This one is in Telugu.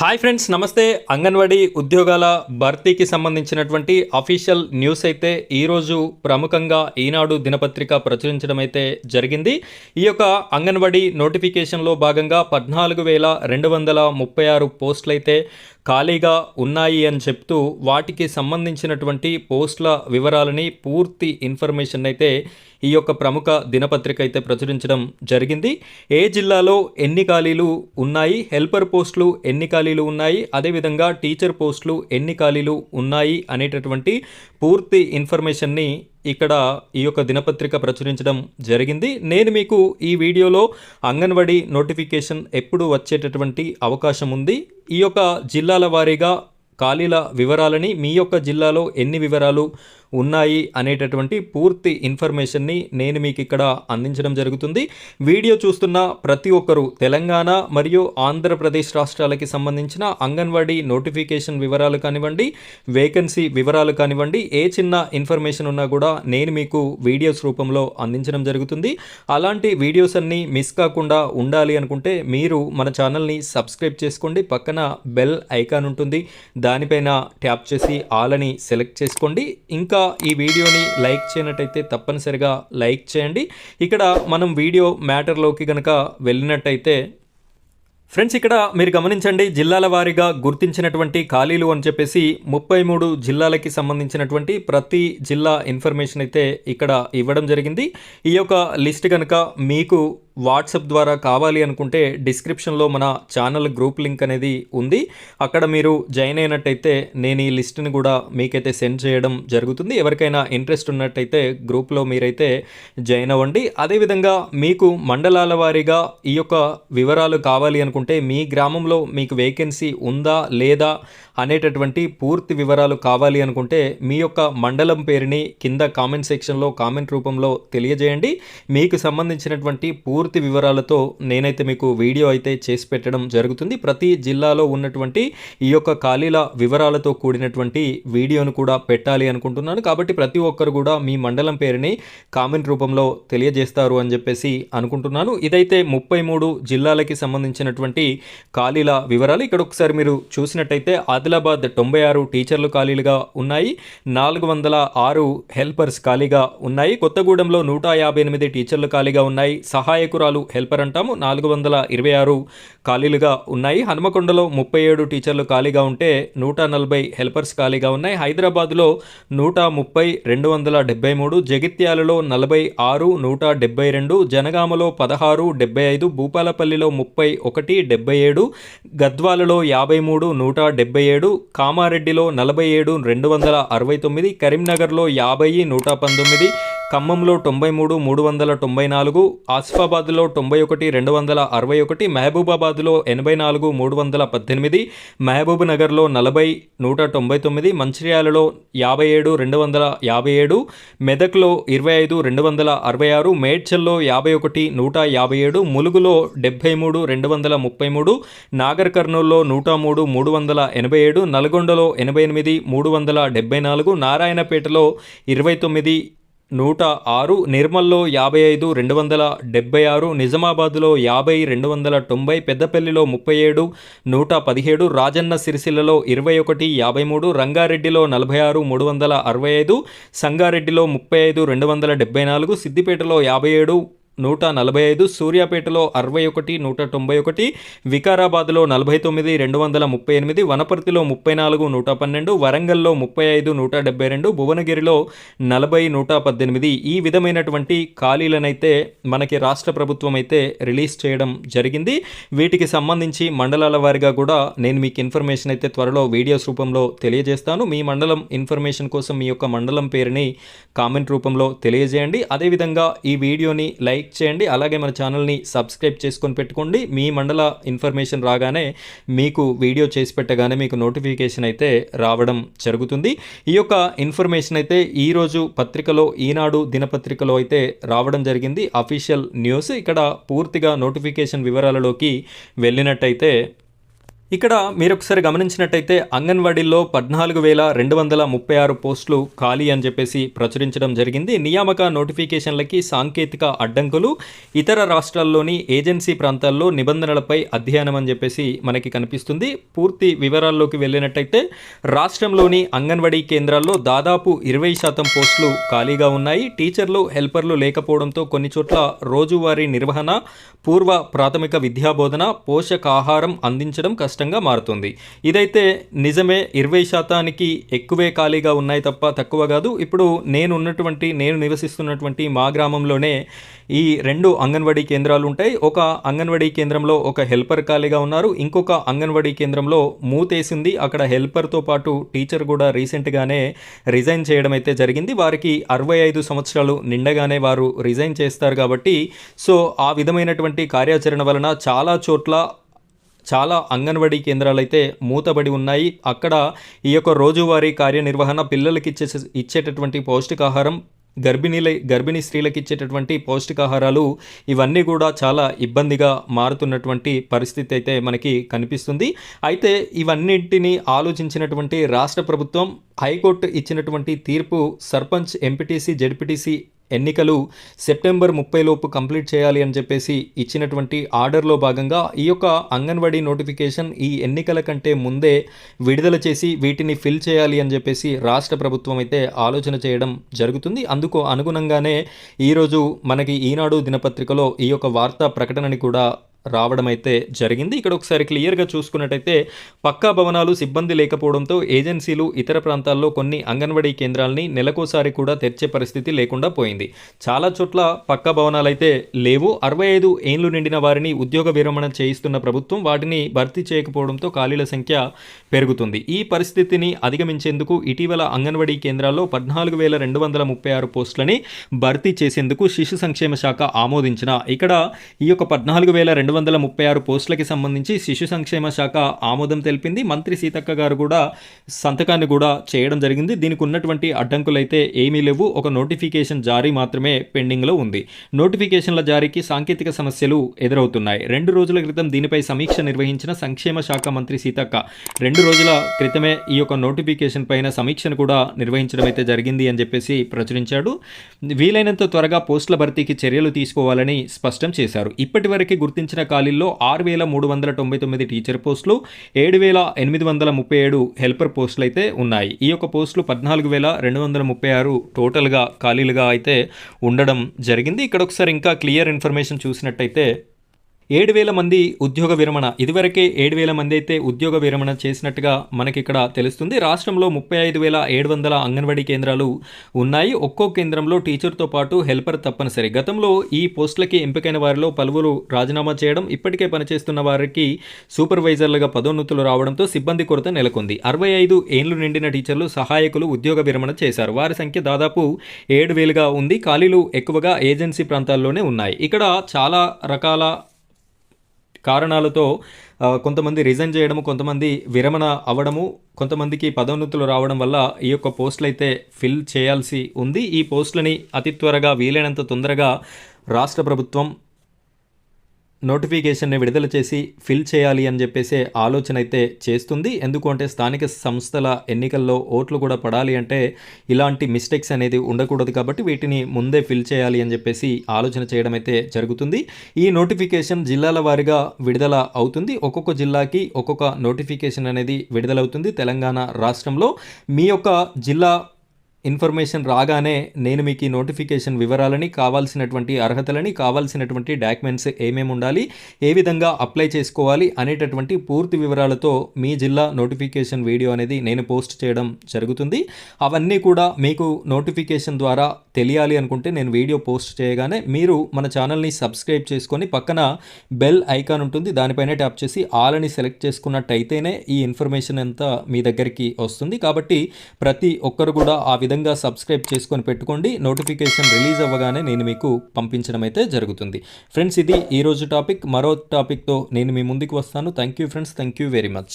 హాయ్ ఫ్రెండ్స్ నమస్తే. అంగన్వాడీ ఉద్యోగాల భర్తీకి సంబంధించినటువంటి అఫీషియల్ న్యూస్ అయితే ఈరోజు ప్రముఖంగా ఈనాడు దినపత్రిక ప్రచురించడం అయితే జరిగింది. ఈ యొక్క అంగన్వాడీ నోటిఫికేషన్లో భాగంగా పద్నాలుగు వేల రెండు వందల ముప్పై ఆరు పోస్టులు అయితే ఖాళీగా ఉన్నాయి అని చెప్తూ వాటికి సంబంధించినటువంటి పోస్టుల వివరాలని పూర్తి ఇన్ఫర్మేషన్ అయితే ఈ యొక్క ప్రముఖ దినపత్రిక అయితే ప్రచురించడం జరిగింది. ఏ జిల్లాలో ఎన్ని ఖాళీలు ఉన్నాయి? హెల్పర్ పోస్టులు ఎన్ని ఖాళీలు ఉన్నాయి? అదేవిధంగా టీచర్ పోస్టులు ఎన్ని ఖాళీలు ఉన్నాయి? అనేటటువంటి పూర్తి ఇన్ఫర్మేషన్ని ఇక్కడ ఈ యొక్క దినపత్రిక ప్రచురించడం జరిగింది. నేను మీకు ఈ వీడియోలో అంగన్వాడీ నోటిఫికేషన్ ఎప్పుడు వచ్చేటటువంటి అవకాశం ఉంది. ఈ యొక్క జిల్లాల వారీగా ఖాళీల వివరాలని మీ యొక్క జిల్లాలో ఎన్ని వివరాలు ఉన్నాయి అనేటటువంటి పూర్తి ఇన్ఫర్మేషన్ని నేను మీకు ఇక్కడ అందించడం జరుగుతుంది. వీడియో చూస్తున్న ప్రతి ఒక్కరూ తెలంగాణ మరియు ఆంధ్రప్రదేశ్ రాష్ట్రాలకి సంబంధించిన అంగన్వాడీ నోటిఫికేషన్ వివరాలు కానివ్వండి వేకెన్సీ వివరాలు కానివ్వండి ఏ చిన్న ఇన్ఫర్మేషన్ ఉన్నా కూడా నేను మీకు వీడియోస్ రూపంలో అందించడం జరుగుతుంది. అలాంటి వీడియోస్ అన్నీ మిస్ కాకుండా ఉండాలి అనుకుంటే మీరు మన ఛానల్ని సబ్స్క్రైబ్ చేసుకోండి. పక్కన బెల్ ఐకాన్ ఉంటుంది. దానిపైన ట్యాప్ చేసి ఆల్ అని సెలెక్ట్ చేసుకోండి. ఇంకా ఈ వీడియోని లైక్ చేయనట్టయితే తప్పనిసరిగా లైక్ చేయండి. ఇక్కడ మనం వీడియో మ్యాటర్లోకి కనుక వెళ్ళినట్టయితే ఫ్రెండ్స్ ఇక్కడ మీరు గమనించండి జిల్లాల వారీగా గుర్తించినటువంటి ఖాళీలు అని చెప్పేసి ముప్పై మూడు జిల్లాలకి సంబంధించినటువంటి ప్రతి జిల్లా ఇన్ఫర్మేషన్ అయితే ఇక్కడ ఇవ్వడం జరిగింది. ఈ యొక్క లిస్ట్ కనుక మీకు వాట్సాప్ ద్వారా కావాలి అనుకుంటే డిస్క్రిప్షన్లో మన ఛానల్ గ్రూప్ లింక్ అనేది ఉంది. అక్కడ మీరు జాయిన్ అయినట్టయితే నేను ఈ లిస్ట్ని కూడా మీకైతే సెండ్ చేయడం జరుగుతుంది. ఎవరికైనా ఇంట్రెస్ట్ ఉన్నట్టయితే గ్రూప్లో మీరైతే జాయిన్ అవ్వండి. అదేవిధంగా మీకు మండలాల వారీగా ఈ యొక్క వివరాలు కావాలి అనుకుంటే మీ గ్రామంలో మీకు వేకెన్సీ ఉందా లేదా అనేటటువంటి పూర్తి వివరాలు కావాలి అనుకుంటే మీ యొక్క మండలం పేరుని కింద కామెంట్ సెక్షన్లో కామెంట్ రూపంలో తెలియజేయండి. మీకు సంబంధించినటువంటి పూర్తి వివరాలతో నేనైతే మీకు వీడియో అయితే చేసి పెట్టడం జరుగుతుంది. ప్రతి జిల్లాలో ఉన్నటువంటి ఈ యొక్క ఖాళీల వివరాలతో కూడినటువంటి వీడియోను కూడా పెట్టాలి అనుకుంటున్నాను. కాబట్టి ప్రతి ఒక్కరు కూడా మీ మండలం పేరుని కామెంట్ రూపంలో తెలియజేస్తారు అని చెప్పేసి అనుకుంటున్నాను. ఇదైతే ముప్పై మూడు జిల్లాలకి సంబంధించినటువంటి ఖాళీల వివరాలు. ఇక్కడ ఒకసారి మీరు చూసినట్టయితే ఆదిలాబాద్ తొంభై ఆరు టీచర్లు ఖాళీలుగా ఉన్నాయి. నాలుగు వందల ఆరు హెల్పర్స్ ఖాళీగా ఉన్నాయి. కొత్తగూడెంలో నూట యాభై ఎనిమిది టీచర్లు ఖాళీగా ఉన్నాయి. సహాయకురాలు హెల్పర్ అంటాము. నాలుగు వందల ఇరవై ఆరు ఖాళీలుగా ఉన్నాయి. హనుమకొండలో ముప్పై ఏడు టీచర్లు ఖాళీగా ఉంటే నూట నలభై హెల్పర్స్ ఖాళీగా ఉన్నాయి. హైదరాబాద్లో నూట ముప్పై రెండు వందల డెబ్బై మూడు జగిత్యాలలో నలభై ఆరు నూట డెబ్బై రెండు జనగామలో పదహారు డెబ్బై ఐదు భూపాలపల్లిలో ముప్పై ఒకటి డెబ్బై ఏడు గద్వాలలో యాభై మూడు నూట డెబ్బై ఏడు కామారెడ్డిలో నలభై ఏడు రెండు వందల అరవై తొమ్మిది కరీంనగర్లో యాభై నూట పంతొమ్మిది ఖమ్మంలో తొంభై మూడు మూడు వందల తొంభై నాలుగు ఆసిఫాబాద్లో తొంభై ఒకటి రెండు వందల అరవై ఒకటి మహబూబాబాద్లో ఎనభై నాలుగు మూడు వందల పద్దెనిమిది మహబూబ్ నగర్లో నలభై నూట తొంభై తొమ్మిది మంచిర్యాలలో యాభై ఏడు రెండు వందల యాభై ఏడు మెదక్లో ఇరవై ఐదు రెండు వందల అరవై ఆరు మేడ్చల్లో యాభై ఒకటి నూట యాభై ఏడు ములుగులో డెబ్బై మూడు రెండు వందల ముప్పై మూడు నాగర్ కర్నూల్లో నూట మూడు మూడు వందల ఎనభై ఏడు నల్గొండలో ఎనభై ఎనిమిది మూడు వందల డెబ్బై నాలుగు నారాయణపేటలో ఇరవై తొమ్మిది నూట ఆరు నిర్మల్లో యాభై ఐదు రెండు వందల డెబ్బై ఆరు నిజామాబాద్లో యాభై రెండు వందల తొంభై పెద్దపల్లిలో ముప్పై ఏడు నూట పదిహేడు రాజన్న సిరిసిల్లలో ఇరవై ఒకటి యాభై మూడు రంగారెడ్డిలో నలభై ఆరు మూడు వందల అరవై ఐదు సంగారెడ్డిలో ముప్పై ఐదు రెండు వందల డెబ్బై నాలుగు సిద్దిపేటలో యాభై ఏడు నూట నలభై ఐదు సూర్యాపేటలో అరవై ఒకటి నూట తొంభై ఒకటి వికారాబాద్లో నలభై తొమ్మిది రెండు వందల ముప్పై ఎనిమిది వనపర్తిలో ముప్పై నాలుగు నూట పన్నెండు వరంగల్లో ముప్పై ఐదు నూట డెబ్బై రెండు భువనగిరిలో నలభై నూట పద్దెనిమిది ఈ విధమైనటువంటి ఖాళీలనైతే మనకి రాష్ట్ర ప్రభుత్వం అయితే రిలీజ్ చేయడం జరిగింది. వీటికి సంబంధించి మండలాల వారిగా కూడా నేను మీకు ఇన్ఫర్మేషన్ అయితే త్వరలో వీడియోస్ రూపంలో తెలియజేస్తాను. మీ మండలం ఇన్ఫర్మేషన్ కోసం మీ యొక్క మండలం పేరుని కామెంట్ రూపంలో తెలియజేయండి. అదేవిధంగా ఈ వీడియోని లైక్ చేయండి అలాగే మన ఛానల్ని సబ్స్క్రైబ్ చేసుకొని పెట్టుకోండి. మీ మండల ఇన్ఫర్మేషన్ రాగానే మీకు వీడియో చేసి పెట్టగానే మీకు నోటిఫికేషన్ అయితే రావడం జరుగుతుంది. ఈ యొక్క ఇన్ఫర్మేషన్ అయితే ఈరోజు పత్రికలో ఈనాడు దినపత్రికలో అయితే రావడం జరిగింది. Official news. ఇక్కడ పూర్తిగా నోటిఫికేషన్ వివరాలలోకి వెళ్ళినట్టయితే ఇక్కడ మీరు ఒకసారి గమనించినట్టయితే అంగన్వాడీల్లో పద్నాలుగు వేల రెండు వందల ముప్పై ఆరు పోస్టులు ఖాళీ అని చెప్పేసి ప్రచురించడం జరిగింది. నియామక నోటిఫికేషన్లకి సాంకేతిక అడ్డంకులు ఇతర రాష్ట్రాల్లోని ఏజెన్సీ ప్రాంతాల్లో నిబంధనలపై అధ్యయనం అని చెప్పేసి మనకి కనిపిస్తుంది. పూర్తి వివరాల్లోకి వెళ్ళినట్టయితే రాష్ట్రంలోని అంగన్వాడీ కేంద్రాల్లో దాదాపు ఇరవై శాతం పోస్టులు ఖాళీగా ఉన్నాయి. టీచర్లు హెల్పర్లు లేకపోవడంతో కొన్ని చోట్ల రోజువారీ నిర్వహణ పూర్వ ప్రాథమిక విద్యాబోధన పోషకాహారం అందించడం కష్టంగా మారుతుంది. ఇదైతే నిజమే ఇరవై శాతానికి ఎక్కువే ఖాళీగా ఉన్నాయి తప్ప తక్కువ కాదు. ఇప్పుడు నేను ఉన్నటువంటి నేను నివసిస్తున్నటువంటి మా గ్రామంలోనే ఈ రెండు అంగన్వాడీ కేంద్రాలు ఉంటాయి. ఒక అంగన్వాడీ కేంద్రంలో ఒక హెల్పర్ ఖాళీగా ఉన్నారు. ఇంకొక అంగన్వాడీ కేంద్రంలో మూతేసింది. అక్కడ హెల్పర్తో పాటు టీచర్ కూడా రీసెంట్గానే రిజైన్ చేయడం అయితే జరిగింది. వారికి అరవై ఐదు సంవత్సరాలు నిండగానే వారు రిజైన్ చేస్తారు కాబట్టి సో ఆ విధమైనటువంటి కార్యాచరణ వలన చాలా చోట్ల చాలా అంగన్వాడీ కేంద్రాలు అయితే మూతబడి ఉన్నాయి. అక్కడ ఈ యొక్క రోజువారీ కార్యనిర్వహణ పిల్లలకి ఇచ్చే ఇచ్చేటటువంటి పౌష్టికాహారం గర్భిణీల గర్భిణీ స్త్రీలకు ఇచ్చేటటువంటి పౌష్టికాహారాలు ఇవన్నీ కూడా చాలా ఇబ్బందిగా మారుతున్నటువంటి పరిస్థితి అయితే మనకి కనిపిస్తుంది. అయితే ఇవన్నింటినీ ఆలోచించినటువంటి రాష్ట్ర ప్రభుత్వం హైకోర్టు ఇచ్చినటువంటి తీర్పు సర్పంచ్ ఎంపీటీసీ జెడ్పీటీసీ ఎన్నికలు సెప్టెంబర్ ముప్పై లోపు కంప్లీట్ చేయాలి అని చెప్పేసి ఇచ్చినటువంటి ఆర్డర్లో భాగంగా ఈ యొక్క అంగన్వాడీ నోటిఫికేషన్ ఈ ఎన్నికల కంటే ముందే విడుదల చేసి వీటిని ఫిల్ చేయాలి అని చెప్పేసి రాష్ట్ర ప్రభుత్వం అయితే ఆలోచన చేయడం జరుగుతుంది. అందుకు అనుగుణంగానే ఈరోజు మనకి ఈనాడు దినపత్రికలో ఈ యొక్క వార్తా ప్రకటనని కూడా రావడం అయితే జరిగింది. ఇక్కడ ఒకసారి క్లియర్గా చూసుకున్నట్టయితే పక్కా భవనాలు సిబ్బంది లేకపోవడంతో ఏజెన్సీలు ఇతర ప్రాంతాల్లో కొన్ని అంగన్వాడీ కేంద్రాలని నెలకోసారి కూడా తెరిచే పరిస్థితి లేకుండా పోయింది. చాలా చోట్ల పక్కా భవనాలు అయితే లేవు. అరవై ఐదు ఏండ్లు నిండిన వారిని ఉద్యోగ విరమణ చేయిస్తున్న ప్రభుత్వం వాటిని భర్తీ చేయకపోవడంతో ఖాళీల సంఖ్య పెరుగుతుంది. ఈ పరిస్థితిని అధిగమించేందుకు ఇటీవల అంగన్వాడీ కేంద్రాల్లో పద్నాలుగు వేల రెండు వందల ముప్పై ఆరు పోస్టులని భర్తీ చేసేందుకు శిశు సంక్షేమ శాఖ ఆమోదించిన ఇక్కడ ఈ యొక్క పద్నాలుగు వేల రెండు వందల ముప్పై ఆరు పోస్టులకి సంబంధించి శిశు సంక్షేమ శాఖ ఆమోదం తెలిపింది. మంత్రి సీతక్క గారు కూడా సంతకాన్ని కూడా చేయడం జరిగింది. దీనికి ఉన్నటువంటి అడ్డంకులైతే ఏమీ లేవు. ఒక నోటిఫికేషన్ జారీ మాత్రమే పెండింగ్లో ఉంది. నోటిఫికేషన్ల జారీకి సాంకేతిక సమస్యలు ఎదురవుతున్నాయి. రెండు రోజుల క్రితం దీనిపై సమీక్ష నిర్వహించిన సంక్షేమ శాఖ మంత్రి సీతక్క రెండు రోజుల క్రితమే ఈ యొక్క నోటిఫికేషన్ పైన సమీక్షను కూడా నిర్వహించడం అయితే జరిగింది అని చెప్పేసి ప్రచురించాడు. వీలైనంత త్వరగా పోస్టుల భర్తీకి చర్యలు తీసుకోవాలని స్పష్టం చేశారు. ఇప్పటివరకు గుర్తించిన ఖాళీల్లో ఆరు వేల మూడు వందల తొంభై తొమ్మిది టీచర్ పోస్టులు ఏడు వేల ఎనిమిది వందల ముప్పై ఏడు హెల్పర్ పోస్టులు అయితే ఉన్నాయి. ఈ యొక్క పోస్టులు పద్నాలుగు వేల రెండు వందల ముప్పై ఆరు టోటల్గా ఖాళీలుగా అయితే ఉండడం జరిగింది. ఇక్కడ ఒకసారి ఇంకా క్లియర్ ఇన్ఫర్మేషన్ చూసినట్టయితే ఏడు వేల మంది ఉద్యోగ విరమణ. ఇదివరకే ఏడు వేల మంది అయితే ఉద్యోగ విరమణ చేసినట్టుగా మనకి ఇక్కడ తెలుస్తుంది. రాష్ట్రంలో ముప్పై ఐదు వేల ఏడు వందల అంగన్వాడీ కేంద్రాలు ఉన్నాయి. ఒక్కో కేంద్రంలో టీచర్తో పాటు హెల్పర్ తప్పనిసరి. గతంలో ఈ పోస్టులకి ఎంపికైన వారిలో పలువురు రాజీనామా చేయడం ఇప్పటికే పనిచేస్తున్న వారికి సూపర్వైజర్లుగా పదోన్నతులు రావడంతో సిబ్బంది కొరత నెలకొంది. అరవై ఐదు ఏండ్లు నిండిన టీచర్లు సహాయకులు ఉద్యోగ విరమణ చేశారు. వారి సంఖ్య దాదాపు ఏడు వేలుగా ఉంది. ఖాళీలు ఎక్కువగా ఏజెన్సీ ప్రాంతాల్లోనే ఉన్నాయి. ఇక్కడ చాలా రకాల కారణాలతో కొంతమంది రిజైన్ చేయడము కొంతమంది విరమణ అవ్వడము కొంతమందికి పదోన్నతులు రావడం వల్ల ఈ యొక్క పోస్టులు అయితే ఫిల్ చేయాల్సి ఉంది. ఈ పోస్టులని అతి త్వరగా వీలైనంత తొందరగా రాష్ట్ర ప్రభుత్వం నోటిఫికేషన్ని విడుదల చేసి ఫిల్ చేయాలి అని చెప్పేసి ఆలోచన అయితే చేస్తుంది. ఎందుకు అంటే స్థానిక సంస్థల ఎన్నికల్లో ఓట్లు కూడా పడాలి అంటే ఇలాంటి మిస్టేక్స్ అనేది ఉండకూడదు కాబట్టి వీటిని ముందే ఫిల్ చేయాలి అని చెప్పేసి ఆలోచన చేయడం అయితే జరుగుతుంది. ఈ నోటిఫికేషన్ జిల్లాల వారీగా విడుదల అవుతుంది. ఒక్కొక్క జిల్లాకి ఒక్కొక్క నోటిఫికేషన్ అనేది విడుదలవుతుంది తెలంగాణ రాష్ట్రంలో. మీ యొక్క జిల్లా ఇన్ఫర్మేషన్ రాగానే నేను మీకు ఈ నోటిఫికేషన్ వివరాలని కావాల్సినటువంటి అర్హతలని కావాల్సినటువంటి డాక్యుమెంట్స్ ఏమేమి ఉండాలి ఏ విధంగా అప్లై చేసుకోవాలి అనేటటువంటి పూర్తి వివరాలతో మీ జిల్లా నోటిఫికేషన్ వీడియో అనేది నేను పోస్ట్ చేయడం జరుగుతుంది. అవన్నీ కూడా మీకు నోటిఫికేషన్ ద్వారా తెలియాలి అనుకుంటే నేను వీడియో పోస్ట్ చేయగానే మీరు మన ఛానల్ని సబ్స్క్రైబ్ చేసుకొని పక్కన బెల్ ఐకాన్ ఉంటుంది దానిపైన ట్యాప్ చేసి ఆల్ అని సెలెక్ట్ చేసుకున్నట్టయితేనే ఈ ఇన్ఫర్మేషన్ అంతా మీ దగ్గరికి వస్తుంది. కాబట్టి ప్రతి ఒక్కరు కూడా ఆ విధంగా సబ్స్క్రైబ్ చేసుకొని పెట్టుకోండి. నోటిఫికేషన్ రిలీజ్ అవ్వగానే నేను మీకు పంపించడం అయితే జరుగుతుంది. ఫ్రెండ్స్ ఇది ఈరోజు టాపిక్. మరో టాపిక్తో నేను మీ ముందుకు వస్తాను. Thank you friends. Thank you very much.